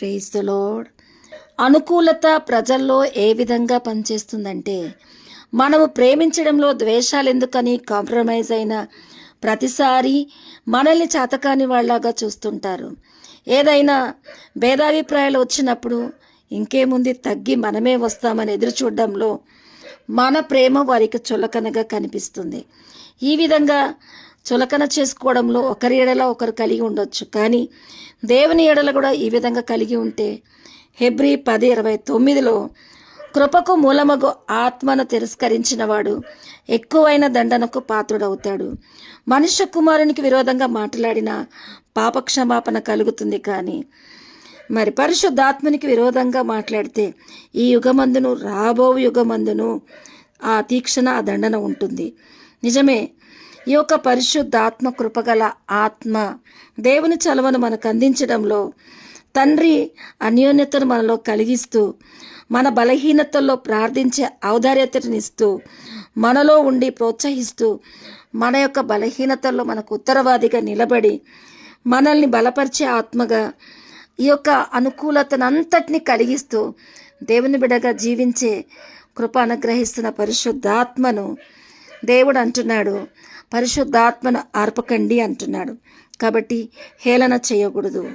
Praise the load అనుకూలత ప్రజల్లో ఏ విధంగా పనిచేస్తుందంటే మనము ప్రేమించడంలో ద్వేషాలు ఎందుకని కాంప్రమైజ్ అయిన ప్రతిసారి మనల్ని చేతకాని వాళ్ళలాగా చూస్తుంటారు. ఏదైనా భేదాభిప్రాయాలు వచ్చినప్పుడు ఇంకేముంది తగ్గి మనమే వస్తామని ఎదురు చూడడంలో మన ప్రేమ వారికి చులకనగా కనిపిస్తుంది. ఈ విధంగా చులకన చేసుకోవడంలో ఒకరి ఎడల ఒకరు కలిగి ఉండొచ్చు. కానీ దేవుని ఎడల కూడా ఈ విధంగా కలిగి ఉంటే హెబ్రి పది ఇరవై తొమ్మిదిలో కృపకు మూలమగు ఆత్మను తిరస్కరించిన వాడు ఎక్కువైన దండనకు పాత్రుడవుతాడు. మనుష్య కుమారునికి విరోధంగా మాట్లాడిన పాపక్షమాపణ కలుగుతుంది కానీ మరి పరిశుద్ధాత్మనికి విరోధంగా మాట్లాడితే ఈ యుగమందును రాబో యుగమందును ఆ తీక్షణ ఆ దండన ఉంటుంది. నిజమే ఈ యొక్క పరిశుద్ధాత్మ కృపగల ఆత్మ దేవుని చలవను మనకు అందించడంలో తండ్రి అన్యోన్యతను మనలో కలిగిస్తూ మన బలహీనతల్లో ప్రార్థించే ఔదార్యతనిస్తూ మనలో ఉండి ప్రోత్సహిస్తూ మన యొక్క బలహీనతల్లో మనకు ఉత్తరవాదిగా నిలబడి మనల్ని బలపరిచే ఆత్మగా ఈ యొక్క అనుకూలతనంతటిని కలిగిస్తూ దేవుని బిడగా జీవించే కృప అనుగ్రహిస్తున్న పరిశుద్ధాత్మను దేవుడు అంటున్నాడు పరిశుద్ధాత్మను ఆర్పకండి అంటున్నాడు. కాబట్టి హేళన చేయకూడదు.